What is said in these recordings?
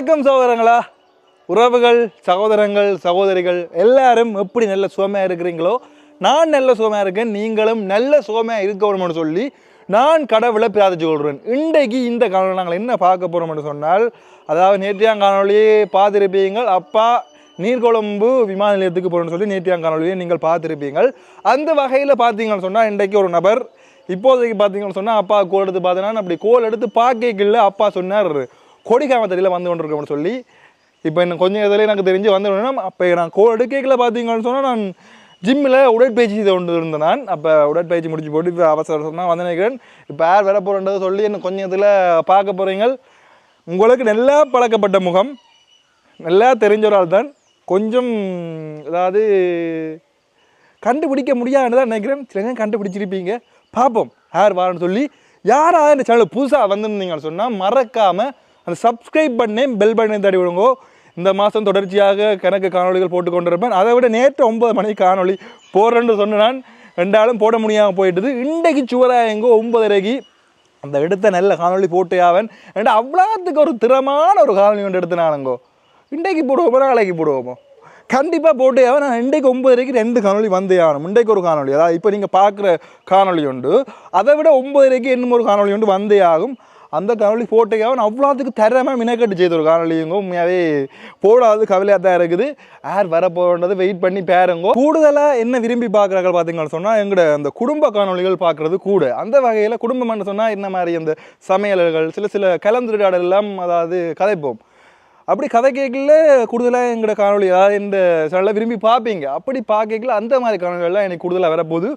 வணக்கம் சகோதரங்களா. உறவுகள் சகோதரங்கள் சகோதரிகள் எல்லாரும் எப்படி நல்ல சுகமாக இருக்கிறீங்களோ நான் நல்ல சுகமாக இருக்கேன் நீங்களும் நல்ல சுகமாக இருக்கணும்னு சொல்லி நான் கடவுளை பிரார்த்திச்சு கொள்கிறேன் இன்றைக்கு இந்த காணொலி நாங்கள் என்ன பார்க்க போகிறோம்னு சொன்னால் அதாவது நேற்றையாம் பார்த்துருப்பீங்கள் அப்பா நீர்கொழும்பு விமான நிலையத்துக்கு போகணும்னு சொல்லி நேற்றையாம் காணொலியை நீங்கள் பார்த்துருப்பீங்கள். அந்த வகையில் பார்த்தீங்கன்னு சொன்னால் இன்றைக்கு ஒரு நபர் இப்போதைக்கு பார்த்தீங்கன்னு சொன்னால் அப்பா கோல் எடுத்து பார்த்தீங்கன்னா அப்படி கோல் எடுத்து பார்க்கல அப்பா சொன்னார். கொடிக்காமத்தடியில் வந்து கொண்டிருக்கோம்னு சொல்லி இப்போ இன்னும் கொஞ்சம் இதில் எனக்கு தெரிஞ்சு வந்து அப்போ நான் கோல் எடுக்கல பார்த்தீங்கன்னு சொன்னால் நான் ஜிம்மில் உடற்பயிற்சி செய்து கொண்டு இருந்தேன் நான். அப்போ உடற்பயிற்சி முடிச்சு போட்டு இப்போ அவசர அவசரமாக வந்து நினைக்கிறேன். இப்போ யார் வர போகிறேன்றதை சொல்லி இன்னும் கொஞ்சம் இதில் பார்க்க போகிறீங்க உங்களுக்கு நல்லா பழக்கப்பட்ட முகம் நல்லா தெரிஞ்ச ஒரு ஆள் தான் கொஞ்சம் அதாவது கண்டுபிடிக்க முடியாதுன்னு தான் நினைக்கிறேன். சில கண்டுபிடிச்சிருப்பீங்க. பார்ப்போம். யார் வாரன்னு சொல்லி யாராவது இந்த சேனல் புதுசாக வந்திருந்தீங்கன்னு சொன்னால் மறக்காமல் அந்த சப்ஸ்கிரைப் பண்ணி பெல் பட்டனை தடி விடுங்கோ. இந்த மாதம் தொடர்ச்சியாக கணக்கு காணொலிகள் போட்டு கொண்டிருப்பேன். அதை விட நேற்று ஒன்பது மணிக்கு காணொலி போடுறேன்னு சொன்ன நான் ரெண்டாலும் போட முடியாமல் போயிட்டுது. இன்றைக்கு சுவராக எங்கோ ஒன்பதரைக்கு அந்த எடுத்த நல்ல காணொலி போட்டு ஆவன் ஏன்டா அவ்வளோத்துக்கு ஒரு திறமான ஒரு காணொலி கொண்டு எடுத்து நானுங்கோ. இன்றைக்கு போடுவோமோ நாளைக்கு போடுவோமோ? கண்டிப்பாக போட்டு ஆவன் நான் இன்றைக்கு ஒன்பதரைக்கு ரெண்டு காணொலி வந்தே ஆகணும் இன்றைக்கு ஒரு காணொலி அதாவது இப்போ நீங்கள் பார்க்குற காணொளி உண்டு. அதை விட ஒன்பதரைக்கு இன்னும் ஒரு காணொளி உண்டு வந்தே ஆகும் அந்த காணொலி ஃபோட்டோக்காக நான் அவ்வளோத்துக்கு தரமாக மினக்கட்டு செய்த ஒரு காணொலிங்க உண்மையாகவே போடாது கவலையாக தான் இருக்குது. யார் வர போகிறது வெயிட் பண்ணி பேருங்கோ. கூடுதலாக என்ன விரும்பி பார்க்குறாங்க பார்த்தீங்கன்னு சொன்னால் எங்களோட அந்த குடும்ப காணொளிகள் பார்க்குறது கூட. அந்த வகையில் குடும்பம்னு சொன்னால் என்ன மாதிரி அந்த சமையல்கள் சில சில கலந்துரையாடல் எல்லாம் அதாவது கதைப்போம். அப்படி கதை கேட்கல கூடுதலாக எங்களோட காணொளி அதாவது இந்த சேனலில் விரும்பி பார்ப்பீங்க அப்படி பார்க்கல அந்த மாதிரி காணொலிகள்லாம் எனக்கு கூடுதலாக வரப்போகுது.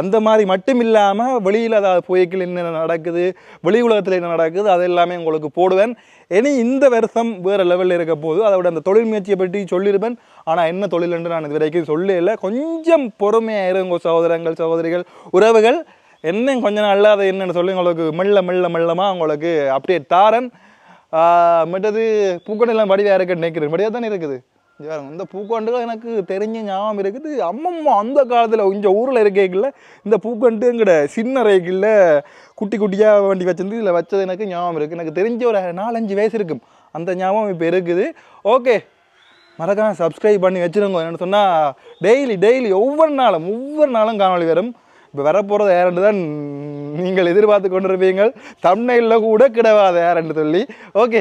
அந்த மாதிரி மட்டும் இல்லாமல் வெளியில் அதாவது புயக்கில் என்ன நடக்குது வெளி உலகத்தில் என்ன நடக்குது அது எல்லாமே உங்களுக்கு போடுவேன். இனி இந்த வருஷம் வேறு லெவலில் இருக்க போது அதோட அந்த தொழில் முயற்சியை பற்றி சொல்லியிருப்பேன் ஆனால் என்ன தொழில் என்று நான் இது வரைக்கும் சொல்லல. கொஞ்சம் பொறுமையாக இருங்க சகோதரங்கள் சகோதரிகள் உறவுகள். என்ன கொஞ்ச நாளில் அதை என்னென்னு சொல்லி உங்களுக்கு மெல்ல மெல்ல மெல்லமாக உங்களுக்கு அப்டேட் தாரன். மற்றது பூக்கொண்டெல்லாம் வடிவாக இருக்குன்னு நினைக்கிறேன். வடிவாக தானே இருக்குது? இந்த பூக்கொண்டுகள் எனக்கு தெரிஞ்ச ஞாபகம் இருக்குது. அம்மம்மா அந்த காலத்தில் இந்த ஊரில் இருக்கைக்குள்ள இந்த பூக்கொண்டு எங்கட சின்ன ரேக்கில் குட்டி குட்டியாக வண்டி வச்சிருந்து இதில் வச்சது எனக்கு ஞாபகம் இருக்குது எனக்கு தெரிஞ்ச ஒரு நாலஞ்சு வயசு இருக்கும். அந்த ஞாபகம் இப்போ இருக்குது. ஓகே. மறக்காம சப்ஸ்கிரைப் பண்ணி வச்சுருங்க. என்னென்னு சொன்னால் டெய்லி டெய்லி ஒவ்வொரு நாளும் ஒவ்வொரு நாளும் காணொலி வரும். இப்போ வரப்போகிறது யாருன்னு தான் நீங்கள் எதிர்பார்த்து கொண்டிருப்பீங்கள். தமிழ்நிலையில் கூட கிடவாது யாருன்னு சொல்லி. ஓகே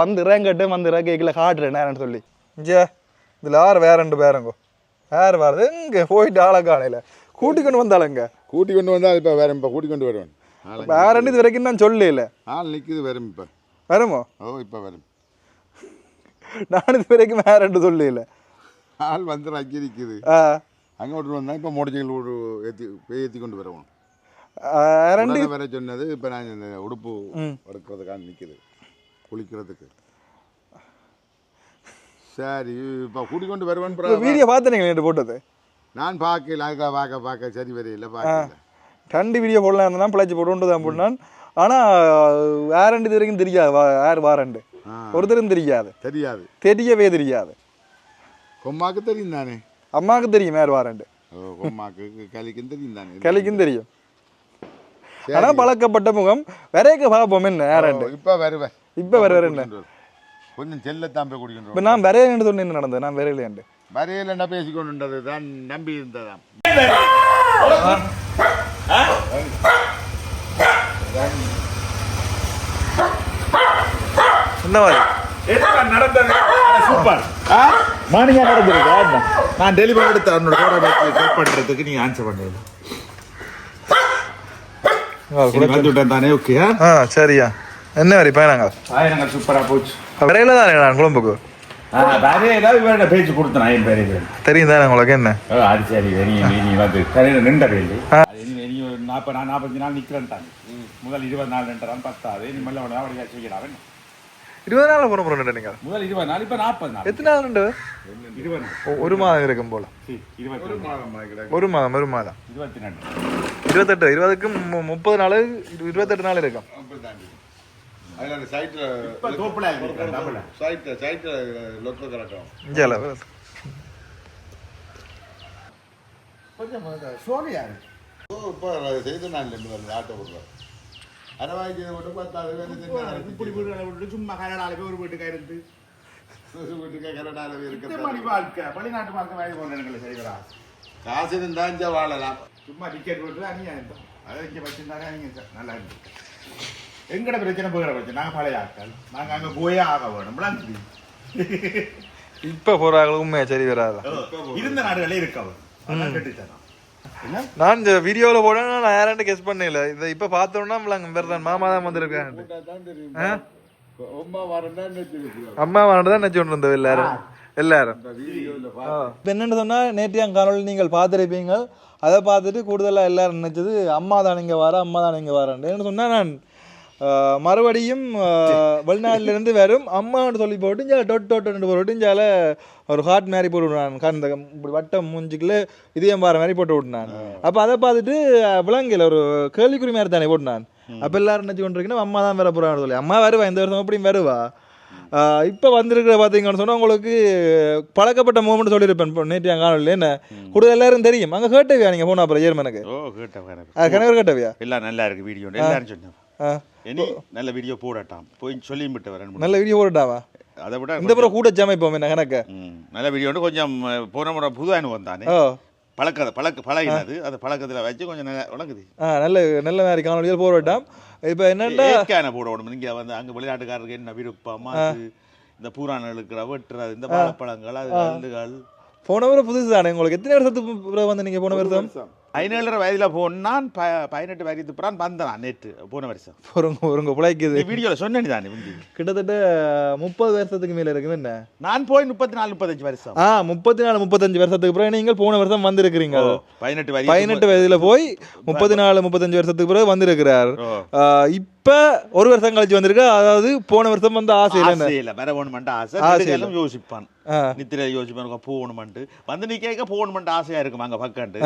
வந்து இறங்கட்டு வந்து இறக்கைகளை காட்டுறேன் யாருன்னு சொல்லி. ஜே இதில் யார் வேற ரெண்டு பேருங்கோ யார் வரது இங்கே போயிட்டு ஆளை காலையில். கூட்டி கொண்டு வந்தாளுங்க கூட்டி கொண்டு வந்தால் இப்போ வேற இப்போ கூட்டி கொண்டு வருவேன். வேற ரெண்டு இது வரைக்கும் நான் சொல்லல. ஆள் நிற்குது வரும் இப்போ. வருமோ? ஓ இப்போ வரும். நான் இது வரைக்கும் வேற ரெண்டு சொல்லல. ஆள் வந்து அக்கி நிற்குது ஆ. அங்கே விட்டு வந்தால் இப்போ மோடிச்சைகள் ஏற்றி ஏற்றி கொண்டு வருவோம் ரெண்டு வர சொன்னது இப்போ நான் இந்த உடுப்பு எடுக்கிறதுக்காக நிற்குது குளிக்கிறதுக்கு. சரி இப்போ கூட்டி கொண்டு வருவேன் வீடியோ பார்த்தீங்களா நேற்று போட்டது? நான் பார்க்கல அதுக்காக பார்க்க பார்க்க சரி வரையில பார்க்கல. ரெண்டு வீடியோ போடலாம் இருந்தா பிழைச்சி போட்டு தான் போட்டான் ஆனால் வேற ரெண்டு இது வரைக்கும் தெரியாது யார் வாரண்டு. ஒருத்தரும் தெரியாது. தெரியாது. தெரியவே தெரியாது. கொம்மாக்கு தெரியும் தானே? அம்மாவுக்கு தெரியும் யார் வாரண்டு ஓ, கொம்மாக்கு கலிக்கும் தெரியும் தானே? கிளைக்கும் தெரியும். ஆனா பழக்கப்பட்ட முகம். வரைக்க பார்ப்போம் என்ன? யாரண்டு இப்போ வருவேன் இப்போ வர வர என்ன. கொஞ்சம் செல்லத்தான் போய் குடிக்கின்றோம் இப்போ நான் வரையன்னு சொன்ன என்ன நடந்தது? நான் வரையிலேண்டு வரையில் என்ன பேசிக்கொண்டு தான் நம்பி இருந்ததாம். என்ன மாதிரி? நடந்தது? சூப்பர். மார்னிங்கா நடந்திருக்கு நான் டெலிவரி எடுத்து அவனோட கூட கட் பண்றதுக்கு நீ ஆன்சர் பண்ணல வந்து விட்டேன் தானே ஓகே ஆ சரியா. என்ன வரி பயணங்க போச்சு. வரையில தானே நான் குழம்புக்கு. வேற ஏதாவது வேற பேச்சு கொடுத்தேன் ஐயன் பேரே தெரியும் தானே உங்களுக்கு என்ன? அது சரி நீ வந்து நின்ற ஒரு நாற்பது நான் நாற்பத்தஞ்சு நாள் நிற்கிறேன் தாங்க முதல் இருபது நாள் பத்தாது நீ மெல்ல உடனே அப்படி வச்சுக்கிறான் இருபது நாள் போன போகிறோம் நீங்கள்? முதல் இருபது நாள் இப்போ நாற்பது நாள். எத்தனை நாள் ரெண்டு இருபது ஒரு மாதம் இருக்கும் போல. ஒரு மாதம் ஒரு மாதம். இருபத்தி ரெண்டு. இருபத்தெட்டு இருபதுக்கு முப்பது நாள் இரு- இருபத்தெட்டு நாள் இருக்கும். அதில் அந்த சைட்டில் சைட்டில் சைட்டில் கொஞ்சம் சோனியா ஓ இப்போ செய்து நான் இல்லை முதல்ல ஆட்டோ கொடுக்குறேன் அரவாய் செய்து போட்டு பத்தாவது வேலை செஞ்சு இப்படி விட்டு சும்மா கனடால போய் ஒரு வீட்டுக்கு இருந்து. வீட்டுக்கு இந்த இருக்கிற மாதிரி வாழ்க்கை? வெளிநாட்டு வாழ்க்கை வாங்கி கொண்டு செய்கிறா காசு இருந்தா இங்க வாழலாம். சும்மா டிக்கெட் போட்டு அநியாயம் தான் அதை இங்கே வச்சிருந்தாங்க நல்லா இருக்கு எங்கட பிரச்சனை போகிற பிரச்சனை? நாங்கள் பழைய ஆட்கள். நாங்கள் அங்கே போயே ஆக வேணும். விளாண்டு இப்போ போகிறாங்க உண்மையா சரி வராது? இருந்த நாடுகளே இருக்கவர் என்ன? நான் இந்த வீடியோவில் போட நான் யாராண்ட கெஸ் பண்ணல இதை இப்போ பார்த்தோன்னா நம்மளாங்க வேறு தான் மாமா தான் வந்திருக்காங்க அம்மா வரண்டா அம்மா தான் நினச்சி கொண்டு இருந்தோம் எல்லாரும் எல்லாரும். இப்போ என்னென்னு சொன்னால் நேற்றைய காணொலி நீங்கள் பார்த்துருப்பீங்க அதை பார்த்துட்டு கூடுதலாக எல்லாரும் நினச்சது அம்மா தான் இங்கே வர அம்மா தான் இங்கே வரேன் என்ன சொன்னால் நான் மறுபடியும் வெளிநாட்டிலேருந்து வரும். அம்மான்னு சொல்லி போட்டு இங்கே டொட் டொட்டு போட்டு இஞ்சால ஒரு ஹார்ட் மாதிரி போட்டு விடுறான் கந்த இப்படி வட்டம் மூஞ்சிக்குள்ள இதயம் பாற மாதிரி போட்டு விட்டுனான் அப்போ அதை பார்த்துட்டு விலங்கில் ஒரு கேள்விக்குறி மாதிரி தானே போட்டுனான் அப்போ எல்லாரும் நினச்சி கொண்டிருக்கணும் அம்மா தான் வர போகிறான்னு சொல்லி. அம்மா வருவா இந்த வருஷம் எப்படியும் வருவா? இப்போ வந்திருக்கிற பார்த்தீங்கன்னு சொன்னால் உங்களுக்கு பழக்கப்பட்ட மூமெண்ட் சொல்லியிருப்பேன். இப்போ நேற்று என் காணொலியில் என்ன? கூடுதல் எல்லாரும் தெரியும். அங்கே கேட்டவியா நீங்கள் போன அப்புறம்? ஜெர்மனுக்கு ஓ கேட்டேன் ஆ, கிணறு கேட்டவியா? எல்லாம் நல்லா இருக்கு வீடியோ எல்லாரும் சொன்னேன் இனி நல்ல வீடியோ போடட்டாம். போய் சொல்லி விட்டு வரேன். நல்ல வீடியோ போட்டுட்டாவா அதை விட இந்த புறம் கூட ஜமைப்போம் என்ன கணக்கு? நல்ல வீடியோ கொஞ்சம் போன முறை புது அனுபவம் தானே பழக்க பழக்க பழகினது. அது பழக்கத்தில் வச்சு கொஞ்சம் நல்லா நல்ல நல்ல மாதிரி காணொலிகள் போடட்டாம். இப்போ என்னென்னா ஏற்கான போடணும் இங்கே வந்து அங்கே வெளிநாட்டுக்காரருக்கு என்ன விருப்பம்? இந்த பூரான்களுக்கு வெட்டுறது இந்த வாழைப்பழங்கள் அது போன முறை புதுசு தானே உங்களுக்கு? எத்தனை வருஷத்துக்கு வந்து நீங்கள் போன வருஷம். பதினேழரை வயதில் போனான் ப பதினெட்டு வயது பிறான் வந்தான் நேற்று போன வருஷம். பொறுங்க பொறுங்க பிழைக்குது. வீடியோவில் சொன்னேன் தானே கிட்டத்தட்ட முப்பது வருஷத்துக்கு மேலே இருக்குது என்ன? நான் போய் முப்பத்தி நாலு முப்பத்தஞ்சு வருஷம். ஆ முப்பத்தி நாலு முப்பத்தஞ்சு வருஷத்துக்கு பிறகு நீங்கள் போன வருஷம் வந்திருக்கிறீங்க. பதினெட்டு வயது பதினெட்டு வயதுல போய் முப்பத்தி நாலு முப்பத்தஞ்சு வருஷத்துக்கு பிறகு வந்திருக்கிறார். இப்ப ஒரு வருஷம் கழிச்சு வந்திருக்கு? அதாவது போன வருஷம் வந்து ஆசை ஆசை இல்லை வர வேணுமென்ட்டு ஆசை. ஆசை யோசிப்பான். நித்திரை யோசிப்பான் போகணுமென்ட்டு. வந்து நீ கேட்க போகணுமென்ட்டு ஆசையா இருக்கும் அங்கே பக்கண்டு.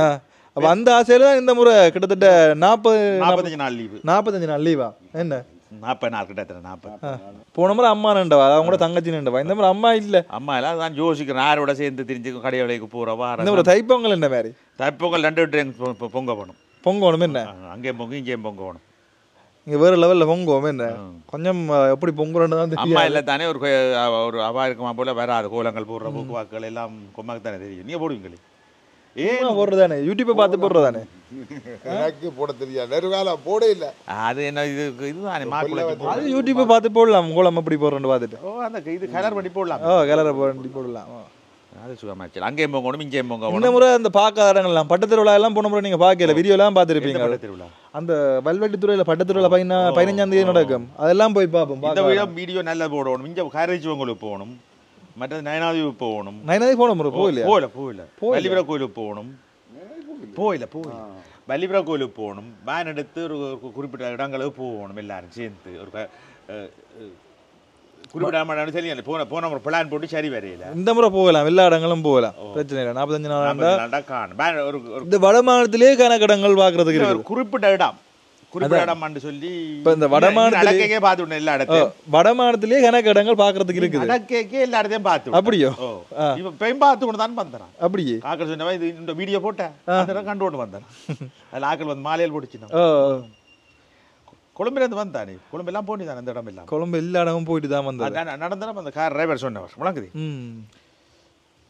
அப்ப அந்த ஆசையில தான் இந்த முறை கிட்டத்தட்ட நாற்பது நாற்பத்தஞ்சு நாள் லீவு நாற்பத்தஞ்சு நாள் லீவா என்ன? நாற்பது நாள் கிட்டத்தட்ட நாற்பது. போன முறை அம்மா நின்றவா? அவங்க கூட தங்கச்சி நின்றவா? இந்த முறை அம்மா இல்ல. அம்மா எல்லாம் நான் யோசிக்கிறேன் யாரோட சேர்ந்து திரிஞ்சு கடை வேலைக்கு போகிறவா இந்த முறை தைப்பொங்கல் என்ன மாதிரி? தைப்பொங்கல் ரெண்டு ட்ரெயின் பொங்க போகணும். பொங்கணும் என்ன? அங்கேயும் பொங்கு இங்கேயும் பொங்க போகணும். இங்க வேற லெவல்ல பொங்குவோம் என்ன? கொஞ்சம் எப்படி பொங்குறோன்னு தான் அம்மா இல்லை தானே ஒரு ஒரு அவா இருக்குமா போல வராது. கோலங்கள் போடுற போக்குவாக்கள் எல்லாம் கொம்மாக்கு தானே தெரியும். நீங்கள் போடுவீங்களே? ஏன் போடுறதானே? யூடியூப்பை பார்த்து போடுறதானே? எனக்கு போட தெரியாது. நெருகாலம் போட இல்ல. அது என்ன இது இதுதானே மாப்பிள்ளை அது யூடியூப்பை பார்த்து போடலாம். கோலம் எப்படி போடுறோன்னு பார்த்துட்டு. ஓ அந்த இது கலர் பண்ணி போடலாம். ஓ கலரை போட்டு போடலாம். ஓ. அது சுகமாச்சு. அங்கேயும் பொங்கணும் இங்கேயும் பொங்க இந்த முறை அந்த பார்க்காத இடங்கள்லாம் பட்டத்திருவிழா எல்லாம் போன முறை நீங்க பார்க்கல. வீடியோலாம் பார்த்துருப்பீங்க. திருவிழா? அந்த வல்வெட்டித்துறையில பட்டத்திருவிழா பதினா பதினஞ்சாம் தேதி நடக்கும். அதெல்லாம் போய் பார்ப்போம் இந்த வீடியோ வீடியோ நல்லா போடணும். இங்கே உங்களுக்கு போகணும். போகணும் நைனாதி போன முறை போகலையா போகல போகல வள்ளிபுர கோயிலுக்கு போகணும் போகல போகல வள்ளிபுர கோயிலுக்கு போகணும் வேன் எடுத்து ஒரு ஒரு குறிப்பிட்ட இடங்களுக்கு போகணும் எல்லாரும் சேர்ந்து ஒரு க- அஹ், அஹ், குறிப்பிட்ட இடம் சரி போன போன ஒரு பிளான் போட்டு சரி வரையில இந்த முறை போகலாம் எல்லா இடங்களும் போகலாம் பிரச்சனை இல்லை நாற்பத்தஞ்சு நாள் காணும் ஒரு இந்த வட கணக்கடங்கள் பார்க்கறதுக்கு குறிப்பிட்ட இடம் சொல்லி இப்ப இந்த எல்லா இடத்தையும். கணக்கடங்கள் பார்க்கறதுக்கு இருக்குது. நடக்கைக்கே எல்லா இடத்தையும் பார்த்து விடணும். அப்படியோ? இப்ப பெயும் பார்த்து கொண்டு தான் வந்தேன் அப்படியே? ஆக்கள் சொன்னவன் இது இந்த வீடியோ போட்டேன். அந்த கண்டு கொண்டு வந்தேன் அதில் ஆக்கள் வந்து மாலையில் பிடிச்சினோம் ஓ கொழும்புலேருந்து வந்தானே. கொழும்பெல்லாம் போனி அந்த இடம் எல்லாம். கொழம்பு எல்லா இடமும் போயிட்டு தான் வந்தது. நடந்தன அந்த கார் டிரைவர் சொன்னவர். முழங்குது ம்.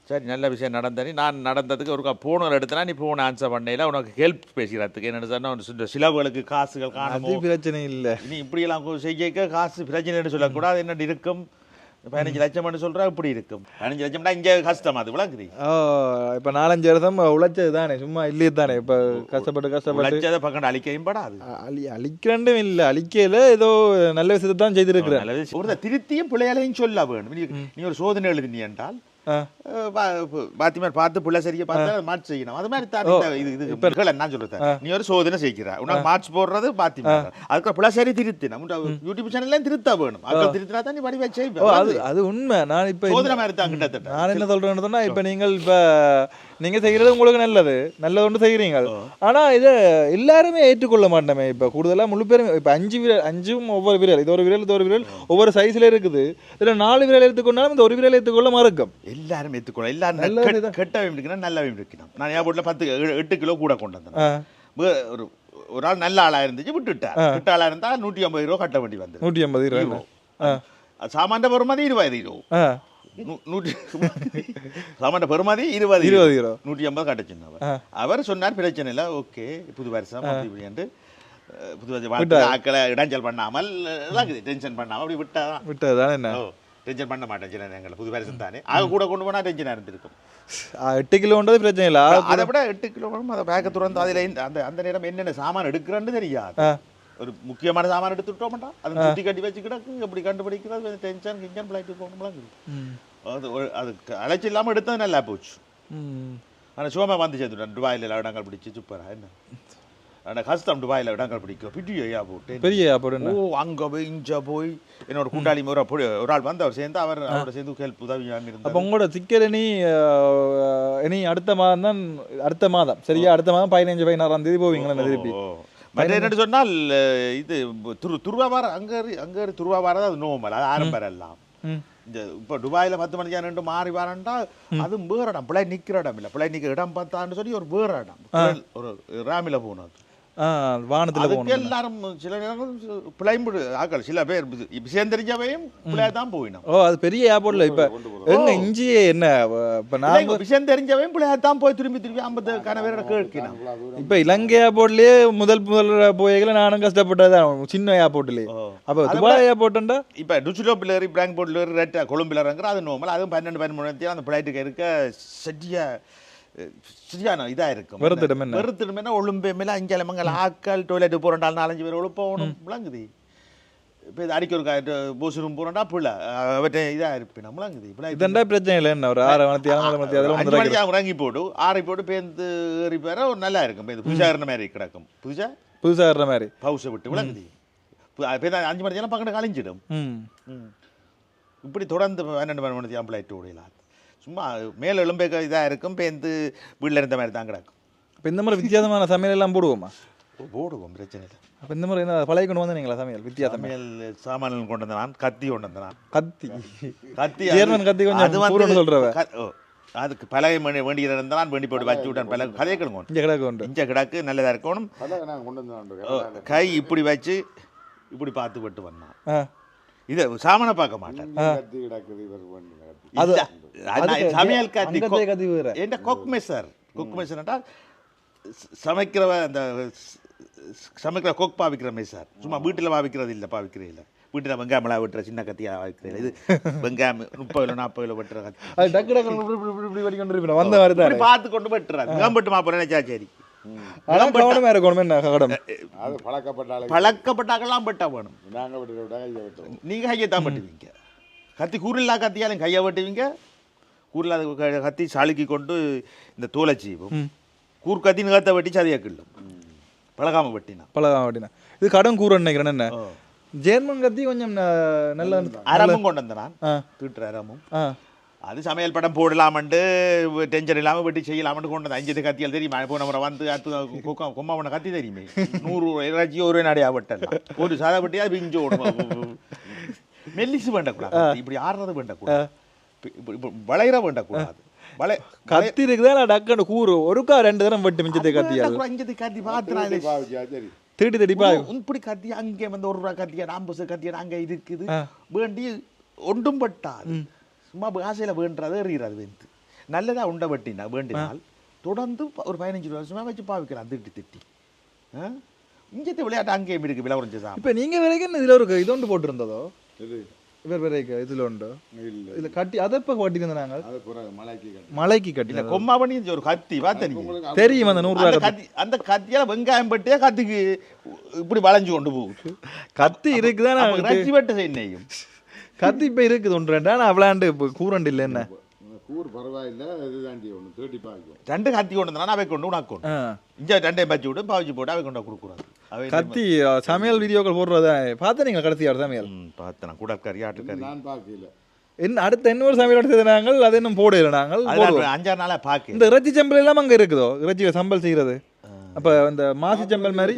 சரி நல்ல விஷயம் நடந்தனி நான் நடந்ததுக்கு ஒரு போன எடுத்தனா நீ போன ஆன்சர் பண்ணையில உனக்கு ஹெல்ப் பேசுகிறதுக்கு என்னென்னு சொன்னால் சிலவுகளுக்கு காசுகள் காணுமோ? பிரச்சனை இல்லை. நீ இப்படியெல்லாம் செய்ய காசு பிரச்சனைன்னு சொல்லக்கூடாது. என்ன இருக்கும்? பதினஞ்சு லட்சம்னு சொல்றா இப்படி இருக்கும். பதினஞ்சு லட்சம்னா இங்கே கஷ்டம் அது விளங்குது. ஓ இப்போ நாலஞ்சு வருஷம் உழைச்சது தானே சும்மா இல்லையே தானே இப்போ கஷ்டப்பட்டு கஷ்டப்பட்டு. லட்சத்தை பக்கம் அழிக்கையும் படாது. அழி அழிக்கிறண்டும் இல்லை. அழிக்கையில் ஏதோ நல்ல விஷயத்தை தான் செய்திருக்கிறேன். ஒரு திருத்தியும் பிள்ளைகளையும் சொல்ல வேணும். நீ- ஒரு சோதனை எழுதினி என்றால் பாத்திமார் பார்த்து பிள்ளை சரியா பார்த்தா மாற்றி செய்யணும். அது மாதிரி தான் இது இது இப்போ என்ன சொல்லுறேன் நீ ஒரு சோதனை செய்கிற. உனக்கு மார்ச் போடுறது பாத்திமார் அதுக்கு பிள்ளை சரி திருத்தினா யூடியூப் சேனல்ல திருத்த வேணும். அக்கா திருத்தினா தான் நீ வடிவா ஓ செய்வேன் அது அது உண்மை. நான் இப்போ சோதனை மாதிரி தான் கிட்டத்தட்ட. நான் என்ன சொல்றேன்னு சொன்னா இப்போ நீங்கள் இப்போ நீங்கள் செய்கிறது உங்களுக்கு நல்லது. நல்லது ஒன்று செய்கிறீங்க ஆனால் இதை எல்லாருமே ஏற்றுக்கொள்ள மாட்டோமே. இப்போ கூடுதலாக முழு பேரும் இப்போ அஞ்சு விரல் அஞ்சும் ஒவ்வொரு விரல் இது ஒரு விரல் இது ஒரு விரல் ஒவ்வொரு சைஸில் இருக்குது. இதில் நாலு விரல் எடுத்துக்கொண்டாலும் இந்த ஒரு விரல் எடுத்துக்கொள்ள மறுக்கும். எல்லாரும் ஏற்றுக்கணும் எல்லாரும் நல்லது கெட்- கெட்டவன் இருக்கணும் நல்லவன் இருக்கணும். நான் வீட்டில் பத்து எட்டு கிலோ கூட கொண்டு வந்தேன் ஒரு ஒரு ஆள் நல்ல ஆளா இருந்துச்சு விட்டுட்டார். விட்ட ஆளா இருந்தா நூற்றி ஐம்பது ரூபா கட்ட வேண்டி வந்தது. நூற்றி ஐம்பது ரூபா ஆ. சாமான் பெருமதி இருபது ரூபா நூற்றி சாமான் பெருமதி இருபது இருபது. ரூபா நூற்றி ஐம்பது கட்டச்சுன்னு அவர் அவர் சொன்னார் பிரச்சனை இல்லை ஓகே புது வருஷம் இப்படின்ட்டு அஹ், புது வருஷம் ஆக்களை இடைஞ்சல் பண்ணாமல் டென்ஷன் பண்ணாமல் அப்படி விட்டா விட்டதுதானே என்ன? டென்ஷன் பண்ண மாட்டேன் சின்ன எங்களை புது வருஷம் தானே. ஆக கூட கொண்டு போனால் டென்ஷனாக இருந்திருக்கும். எட்டு கிலோன்றது பிரச்சனை இல்லை. அதை விட எட்டு கிலோ அதை பேக்கை துறந்து அதில் அந்த அந்த நேரம் என்னென்ன சாமான் எடுக்கிறேன்னு தெரியாது. ஒரு முக்கியமான சாமான் எடுத்துட்டோம் மாட்டா அதை சுற்றி கட்டி வச்சு கிடக்கு எப்படி கண்டுபிடிக்கிறது டென்ஷன் கிஞ்சன் பிளைட்டு போகணும்லாம் அதுக்கு அலைச்சி இல்லாமல் எடுத்தது நல்லா போச்சு. ஆனால் சும்மா வந்து சேர்த்துட்டேன் துபாயில் இடங்கள் பிடிச்சி சூப்பரா என்ன ஆனால் கஷ்டம் துபாயில் இடங்கள் பிடிக்கும் பிடி ஐயா போட்டு பெரிய ஓ அங்கே போய் இஞ்ச போய் என்னோட கூட்டாளி ஒரு ஒரு ஆள் வந்து அவர் சேர்ந்து அவர் அவரோட சேர்ந்து ஹெல்ப் உதவியாக அப்போ இருந்தார் உங்களோட சிக்கர் இனி இனி அடுத்த மாதம் தான் அடுத்த மாதம் சரியா அடுத்த மாதம் பதினஞ்சு பதினாறாம் தேதி போவீங்களா திருப்பி என்னன்னு சொன்னால் இது துரு துருவாபாரம் அங்கே அங்கே துருவாபாரம் அது நோமல் அது ஆரம்பம் எல்லாம். இந்த இப்போ துபாயில் பத்து மணிக்கு ரெண்டு மாறி வரண்டா அது வேற இடம் பிள்ளை நிற்கிற இடம் இல்லை. பிள்ளை நிற்கிற இடம் பார்த்தான்னு சொல்லி ஒரு வேற இடம். ஒரு ராமில போனது. வானத்தில் போகணும் எல்லாரும் சில நேரம் பிள்ளைம்பு ஆக்கள் சில பேர் விஷயம் தெரிஞ்சவையும் பிள்ளையா தான் போயிடும் ஓ அது பெரிய ஏர்போர்ட்ல இப்ப எங்க இஞ்சியே என்ன இப்ப நான் விஷயம் தெரிஞ்சவையும் பிள்ளையா தான் போய் திரும்பி திரும்பி ஐம்பது கணவரை கேட்கணும் இப்ப இலங்கை ஏர்போர்ட்லயே முதல் முதல் போய்களை நானும் கஷ்டப்பட்டதுதான் சின்ன ஏர்போர்ட்லயே. அப்ப துபாய் ஏர்போர்ட்டா இப்போ டுச்சுலோப்பில் ஏறி பிராங்க்போர்ட்டில் ஏறி ரெட்டா கொழும்பில் இறங்குற அது நோமல் அதுவும் பன்னெண்டு பதிமூணு அந்த ஃப்ளைட்டுக்கு இருக்க அஹ், சரியான இதாக இருக்கும் வெறுத்திடும்? வெறுத்திடும் என்ன ஒழும்பே மேலே அஞ்சால மங்கள் ஆக்கள் டொய்லெட்டு போகிறண்டால் நாலஞ்சு பேர் ஒழுப்போகணும் விளங்குது இப்போ இது அடிக்க ஒரு பூஸ் ரூம் போகிறோம்டா பிள்ளை அவற்றை இதாக இருப்பேன் விளங்குது இப்போ இதண்டா பிரச்சனை இல்லை என்ன ஒரு ஆறு மணி ஏழு மணி அதெல்லாம் அஞ்சு மணிக்கு இறங்கி போட்டு ஆறி போட்டு பேருந்து ஏறி பேர நல்லா இருக்கும் இது புதுசாக இருந்த மாதிரி கிடக்கும் புதுசாக புதுசா ஏறுற மாதிரி பவுஸை விட்டு விளங்குது அஞ்சு மணிக்கெல்லாம் பக்கத்து கழிஞ்சிடும். இப்படி தொடர்ந்து பன்னெண்டு மணி மணி ஆம்பளைட்டு ஓடிடலாம் சும்மா மேலே எலும்பே இதாக இருக்கும் பேருந்து வீட்டில் இருந்த மாதிரி தான் கிடக்கும். இப்ப இந்த மாதிரி வித்தியாசமான சமையல் எல்லாம் போடுவோமா? போடுவோம் பிரச்சனை இல்லை. அப்ப இந்த மாதிரி என்ன பழைய கொண்டு வந்தீங்களா சமையல் வித்தியாசம்? சமையல் சாமான்கள் கொண்டு வந்த நான் கத்தி கொண்டு வந்த நான். கத்தி. கத்தி ஜெர்மன் கத்தி கொஞ்சம் சொல்றவ. க- ஓ, அதுக்கு பழைய மணி வேண்டியது இருந்தால் நான் வேண்டி போட்டு வச்சு விட்டேன். பல கதைகள் கொண்டு இங்க கிடக்கு உண்டு. இஞ்ச கிடக்கு நல்லதாக இருக்கணும். வந்து கை இப்படி வச்சு இப்படி பார்த்து விட்டு வந்தான். இதை சாமானை பார்க்க மாட்டேன் அது சமையல் கத்தி. என்ன கொக் மெசர் கொக் மெசர் என்றால் சமைக்கிறவ அந்த சமைக்கிற கொக் பாவிக்கிற மெசர் சும்மா வீட்டில் பாவிக்கிறது இல்லை பாவிக்கிறது இல்லை. வீட்டில் வெங்காயமெல்லாம் வெட்டுற சின்ன கத்தியாக பாவிக்கிறது இது வெங்காயம் முப்பது கிலோ நாற்பது கிலோ வெட்டுற கத்தி. அது டக்கு டக்கு வந்த மாதிரி பார்த்து கொண்டு வெட்டுறாரு. கம்பட்டு மாப்போ நினைச்சா சரி. ஆனா கவனமா இருக்கணும் என்ன கவனம் அது பழக்கப்பட்ட ஆளு பழக்கப்பட்டாக்கெல்லாம் வெட்டா வேணும். நாங்கள் விட்டு விட்டா கையை விட்டுருவோம். நீங்கள் கையை தான் வெட்டுவீங்க கத்தி கூரில்லா கத்தியாலும் கையை வெட்டுவீங்க. கூரில்லாத க- கத்தி சாலுக்கி கொண்டு இந்த தோலை செய்வோம் கூர் கத்தின்னு கத்தை வெட்டி சதையை கிள்ளும். பழகாம வெட்டினா. பழகாம அப்படின்னா இது கடன் கூற நினைக்கிறேன் என்ன? ஜெர்மன் கத்தி கொஞ்சம் நல்ல அரமும் கொண்டு வந்தேன் நான். தீட்டுற அரமும் ஆ. அது சமையல் படம் போடலாமன்ட்டு டென்ஷன் இல்லாமல் வெட்டி செய்யலாமன்ட்டு கொண்டு வந்தேன். அஞ்சு கத்தியால் தெரியுமா? போன முறை வந்து அத்து கொம்மாவன கத்தி தெரியுமே. நூறு இறைச்சி ஒரு நடையா வெட்டலாம் ஒரு சாதா வெட்டியா பிஞ்சு ஓடும். மெல்லிசு வேண்டக்கூடாது. இப்படி ஆடுறது வேண்டக்கூடாது. இப்ப- வளையிற வேண்டக்கூடாது. வளை கத்தி இருக்குதா டக்குன்னு கூறு? ஒருக்கா ரெண்டு தரம் வெட்டு மிச்சத்தை கத்தியால் அஞ்சது கத்தி பார்த்துறாங்க திருடி தடிப்பா இப்படி கத்தி அங்கே வந்து ஒரு ரூபா கத்தியா நாம்பது கத்தியா அங்கே இருக்குது. வேண்டி ஒன்றும் பட்டாது. சும்மா ஆசையில் வேண்டுறது எறிகிறது வெந்து. நல்லதா உண்டை வெட்டினா வேண்டினால் தொடர்ந்து ஒரு பதினஞ்சு வருஷமா வச்சு பாவிக்கலாம் திட்டி. திட்டி இங்கത്തെ விளையாட்டு அங்கேயும் இருக்கு விலை குறைஞ்ச சாமி. இப்ப நீங்க வரைக்கும் இதுல ஒரு இது ஒன்று போட்டிருந்ததோ? இவர் வரைக்கும் இதுல உண்டு இல்லை இதுல கட்டி அதை இப்ப கட்டியிருந்த நாங்கள்? மலைக்கு கட்டி. மலைக்கு இல்ல கட்டி கொம்மா பண்ணி ஒரு கத்தி பார்த்த தெரியும் அந்த நூறு ரூபா கத்தி. அந்த கத்தியால வெங்காயம் பட்டியே கத்திக்கு இப்படி வளைஞ்சு கொண்டு போகுது. கத்தி இருக்குதானே இறைச்சி வெட்ட செய்யும் கத்தி இப்ப இருக்குது ஒன்று ரெண்டு. ஆனா அவ்வளாண்டு இப்போ கூரண்டு இல்லை என்ன? கூறு பரவாயில்லை இது தாண்டி ஒன்று தேடி பாய்க்கும். ரெண்டு கத்தி கொண்டு வந்தா அவை கொண்டு உனக்கு கொண்டு. இங்க ரெண்டையும் பச்சு விட்டு பாவிச்சு போட்டு அவை கொண்டு கொடுக்குறாரு அவை கத்தி சமையல் வீடியோக்கள் போடுறதா? பார்த்தா நீங்கள் கடைசியார் சமையல்? ம், பார்த்தேன். நான் கூடக்கறி ஆட்டுக்கறி நான் பார்க்கல. என்ன அடுத்த இன்னொரு சமையல் எடுத்தது நாங்கள் அதை இன்னும் போடல நாங்கள் அஞ்சாறு நாளா பார்க்க இந்த இறைச்சி சம்பல் எல்லாம் அங்க இருக்குதோ? இறைச்சி சம்பல் செய்யறது அப்ப அந்த மாசி சம்பல் மாதிரி?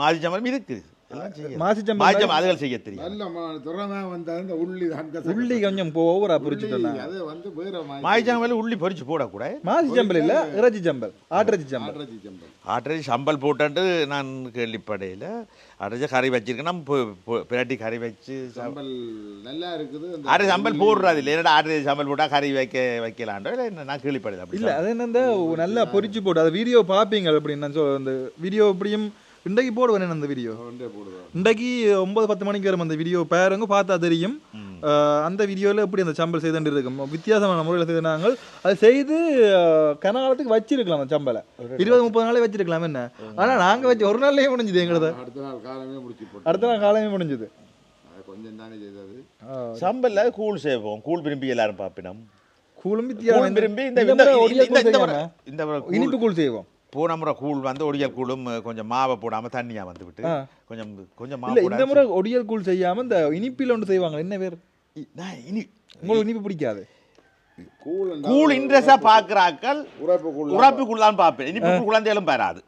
மாதிரி சம்பளம் இருக்குது எல்லாம் செய்யலாம். மாசி சம்பல் மாய்ச்சம் அதுகள் செய்ய தெரியும். நல்ல ம- திறமை வந்தா இந்த உள்ளி தான் கச- உள்ளி கொஞ்சம் ஓவரா புரிச்சுட்டோம் உள்ளி, அது வந்து வேற உள்ளி பொரிச்சு போடக்கூடாது. மாசி சம்பல் இல்ல இறைச்சி சம்பல் ஆட்டிறைச்சி சம்பல் ஆட்ரஜி சம்பல் ஆட்டரை சம்பல் போட்டு நான் கேள்விப்படையில். அரைச்ச கறி வச்சிருக்கேன் நம்ம பிரட்டி கறி வச்சு சம்பல் நல்லா இருக்குது. அந்த ஆறு சம்பல் போடுறது இல்லை. என்னடா ஆறு சம்பல் போட்டால் கறி வைக்க வைக்கலான்றோ இல்லை என்ன நான் கேள்விப்படையில் அப்படி இல்ல அது என்ன நல்லா பொரிச்சு போட்டு அது வீடியோ பாப்பீங்க அப்படின்னு நான் சொல் அந்த வீடியோ எப்படியும் இன்றைக்கு போடுவேன் அந்த வீடியோ இன்றைக்கு ஒன்பது பத்து மணிக்கு வரும் அந்த வீடியோ பாருங்க பார்த்தா தெரியும். அந்த வீடியோவில் எப்படி அந்த சம்பல் செய்துட்டு இருக்கும்? வித்தியாசமான முறையில் செய்து நாங்கள் அது செய்து கனகாலத்துக்கு வச்சிருக்கலாம் அந்த சம்பலை. இருபது முப்பது நாளே வச்சிருக்கலாம் என்ன? ஆனா நாங்க வச்சு ஒரு நாள்லயே முடிஞ்சுது எங்களது. அடுத்த நாள் காலமே முடிச்சு போட்டு. அடுத்த நாள் காலையே முடிஞ்சுது. அது கொஞ்சம் தானே செய்தது. சம்பல்ல கூழ் செய்வோம். கூழ் விரும்பி எல்லாரும் பார்ப்பினோம். கூழும் கூழ் வித்தியாசம் விரும்பி இந்த இனிப்பு கூழ் செய்வோம். போன முறை கூழ் வந்து ஒடியல் கூழும் கொஞ்சம் மாவை போடாம தண்ணியா வந்து விட்டு ஆ. கொஞ்சம் கொஞ்சம் இல்ல மாவு இந்த முறை ஒடியல் கூழ் செய்யாம இந்த இனிப்பில் ஒன்று செய்வாங்க என்ன பேர் நான் இனி உங்களுக்கு இனிப்பு பிடிக்காது. கூழ் கூழ் இன்ட்ரெஸ்டா பாக்குறாக்கள் உரைப்பு கூழ் தான் பார்ப்பேன் இனிப்பு குழந்தைகளும் பெறாது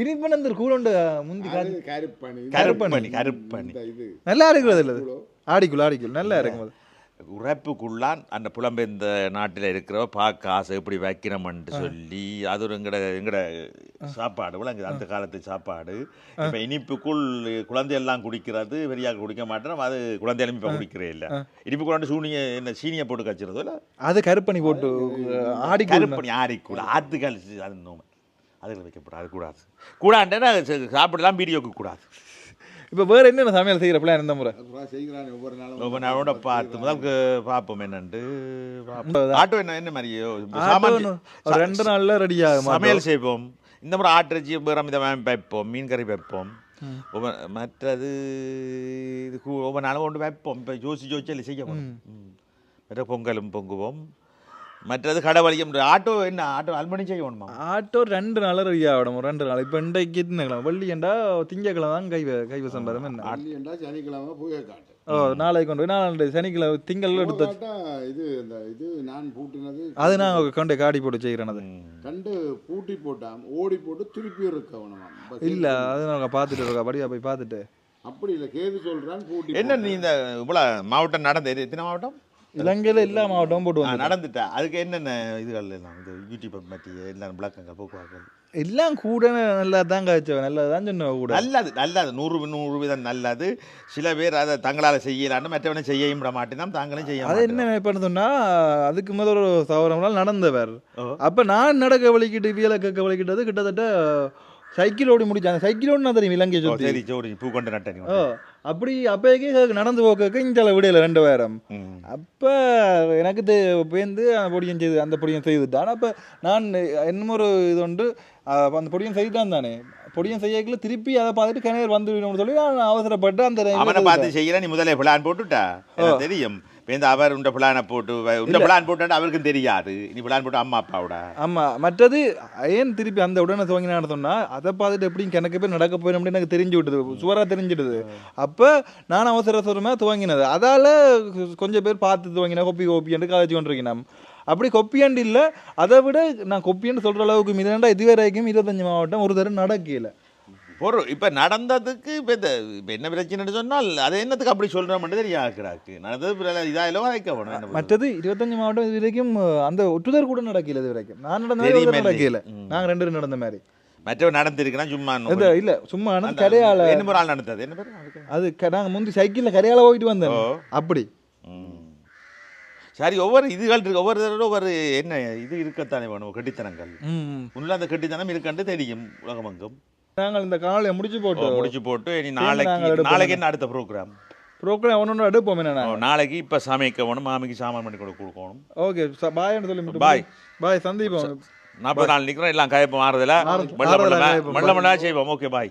இனிப்பு அந்த கூழ் உண்டு முந்தி கருப்பணி. கருப்பணி கருப்பணி. நல்லா இருக்கிறது இல்லை அது ஆடிக்குள் ஆடிக்குள் நல்லா இருக்கும் உறப்புக்குள்ளான் அந்த புலம்பெயர்ந்த நாட்டில் இருக்கிறவ பார்க்க ஆசை எப்படி வைக்கணும்னு சொல்லி அது ஒரு எங்கட எங்கட சாப்பாடு விளங்குது அந்த காலத்து சாப்பாடு. இப்போ இனிப்புக்குள் குழந்தையெல்லாம் குடிக்கிறது பெரியாக குடிக்க மாட்டோம் அது குழந்தைகளும் இப்போ குடிக்கிறே இல்லை. இனிப்பு குழந்தை சூனிய என்ன சீனியை போட்டு கச்சிருந்தோ இல்லை? அது கருப்பணி போட்டு ஆடிக்குள் கருப்பணி ஆறிக்கூட ஆத்துக்கால் அது நோமை அதில் வைக்கப்படாது கூடாது. கூடாண்டா சாப்பிடலாம் வீடியோக்கு கூடாது. இப்போ வேற என்னென்ன சமையல் செய்யற பிளான் இந்த முறை? செய்கிறான் ஒவ்வொரு நாளும். ரொம்ப நாளோட பார்த்து முதல் பார்ப்போம் பார்ப்போம். ஆட்டோ என்ன என்ன மாதிரியோ ரெண்டு நாள்ல ரெடி ஆகும் சமையல் செய்வோம். இந்த முறை ஆட்டிறைச்சி வேறு விதமாக வைப்போம். மீன் கறி வைப்போம். ஒவ்வொரு மற்றது இது ஒவ்வொரு நாளும் கொண்டு வைப்போம். இப்போ ஜோசி ஜோசியில் செய்ய மற்ற பொங்கலும் பொங்குவோம். மற்றது கடவழியும் ஆட்டோ என்ன? ஆட்டோ அல்மணி செய்யணுமா ஆட்டோ ரெண்டு நாள் ரெடி ஆகணும் ரெண்டு நாள். இப்போ இன்றைக்கு என்ன கிழமை? வெள்ளியண்டா திங்கக்கிழமை தான் கை கைவசம் பெறும் என்ன வெள்ளியண்டா சனிக்கிழமை புகை காட்டு ஓ நாளைக்கு கொண்டு போய் நாலு சனிக்கிழமை திங்கள் எடுத்து இது இந்த இது நான் பூட்டினது அது நான் கொண்டு காடி போட்டு செய்கிறேன் அது. கண்டு பூட்டி போட்டாம் ஓடி போட்டு திருப்பி இருக்கவனமாம் பஸ் இல்ல அது நாங்கள் பார்த்துட்டு இருக்கோம் படியா போய் பார்த்துட்டு. அப்படி இல்லை கேது சொல்றான் பூட்டி என்ன நீ இந்த இவ்வளோ மாவட்டம் நடந்த எத்தனை மாவட்டம்? இலங்கையில எல்லா மாவட்டமும் போட்டு ஆ, வந்து நடந்துட்டா? அதுக்கு என்னென்ன இதுகள் எல்லாம் இந்த யூடியூப் பற்றி எல்லாம் விளக்கங்கள் போக்குவார்கள் எல்லாம் கூட நல்லா தான் காய்ச்சவன். நல்லா தான் சொன்ன கூட. நல்லது நல்லது. நூறு நூறு வீதம் நல்லது. சில பேர் அதை தங்களால் செய்யலான்னு மற்றவனை செய்யவும் விட மாட்டேன். தாங்களும் செய்ய அது என்ன பண்ண அதுக்கு முதல் ஒரு சவரம் நாள் நடந்தவர். அப்ப நான் நடக்க வலிக்கிட்டு வியல கக்க வலிக்கிட்டது கிட்டத்தட்ட சைக்கிள் ஓடி முடிச்சாங்க சைக்கிள் ஓடினா தெரியும் இலங்கை சுத்தி? சரி சோடி பூ கொண்டு நட்டனி அப்படி அப்போக்கே நடந்து போக்க இஞ்சால விடையில ரெண்டு பேரம் அப்போ எனக்கு தெ- பேந்து அந்த பொடியன் செய்து அந்த பொடியன் செய்துட்டான். அப்போ நான் என்னமோ ஒரு இது உண்டு அந்த பொடியன் செய்துட்டான் தானே. பொடியன் செய்யக்குள்ள திருப்பி அதை பார்த்துட்டு கிணறு வந்து விடணும்னு சொல்லி நான் அவசரப்பட்டு அந்த அவனை பார்த்து செய்யல நீ முதல்ல பிளான் போட்டுட்டா? தெரியும். பேருந்து அவர் உண்ட பிளானை போட்டு உண்ட பிளான் போட்டு அவருக்கும் தெரியாது. நீ பிளான் போட்டு அம்மா அப்பாவோட ஆமா மற்றது ஏன் திருப்பி அந்த உடனே துவங்கினான்னு சொன்னா அதை பார்த்துட்டு எப்படியும் கணக்கு பேர் நடக்க போயிடும் அப்படின்னு எனக்கு தெரிஞ்சு விட்டது. சுவரா தெரிஞ்சிடுது. அப்ப நான் அவசர அவசரமா துவங்கினது. அதால கொஞ்சம் பேர் பார்த்து துவங்கினா கொப்பி கொப்பியாண்டு காலேஜ் கொண்டிருக்கேன் அப்படி கொப்பியாண்டு இல்லை. அதை விட நான் கொப்பியாண்டு சொல்ற அளவுக்கு மிதண்டா இது வரைக்கும் இருபத்தஞ்சு மாவட்டம் ஒரு தரம் நடக்கல. பொருள் இப்போ நடந்ததுக்கு இப்போ இந்த இப்போ என்ன பிரச்சனைன்னு சொன்னால் அது என்னத்துக்கு அப்படி சொல்கிறோம்னு தெரியும் ஆக்கிறாக்கு நடந்தது இதாயில வைக்க வேணும்? மற்றது இருபத்தஞ்சு மாவட்டம் இது வரைக்கும் அந்த ஒட்டுதர் கூட நடக்கல இது வரைக்கும். நான் நடந்த நடக்கல. ம். நாங்க ரெண்டு பேரும் நடந்த மாதிரி. மற்றவன் நடந்திருக்குன்னா சும்மா இல்ல சும்மா ஆனது கரையால என்ன ஆள் நடந்தது? என்ன பேர்? அது க- நாங்க முந்தி சைக்கிள்ல கரையால போயிட்டு வந்தேன் ஓ. அப்படி. சரி ஒவ்வொரு இதுகள் இருக்கு. ஒவ்வொரு தடவை ஒவ்வொரு என்ன இது இருக்கத்தானே வேணும்? கெட்டித்தனங்கள். உள்ள அந்த கெட்டித்தனம் இருக்கண்டு தெரியும் உலகமெங்கும். நாங்கள் இந்த காலையை முடிச்சு ஓ, போட்டு முடிச்சு போட்டு இனி நாளைக்கு. நாளைக்கு என்ன? அடுத்த ப்ரோக்ராம் ப்ரோக்ராம் ஒன்று எடுப்போம் என்ன நாளைக்கு இப்போ சமைக்கணும் மாமிக்கு சாமான் பண்ணி கொடு கொடுக்கணும். ஓகே பாய்னு சொல்லி Bye. பாய் சந்தீபம் நாற்பது நாள் நிற்கிறோம் எல்லாம் கயப்பம் ஆறுதல? கயப்பம். வெள்ள மண்ணா செய்வோம். Okay bye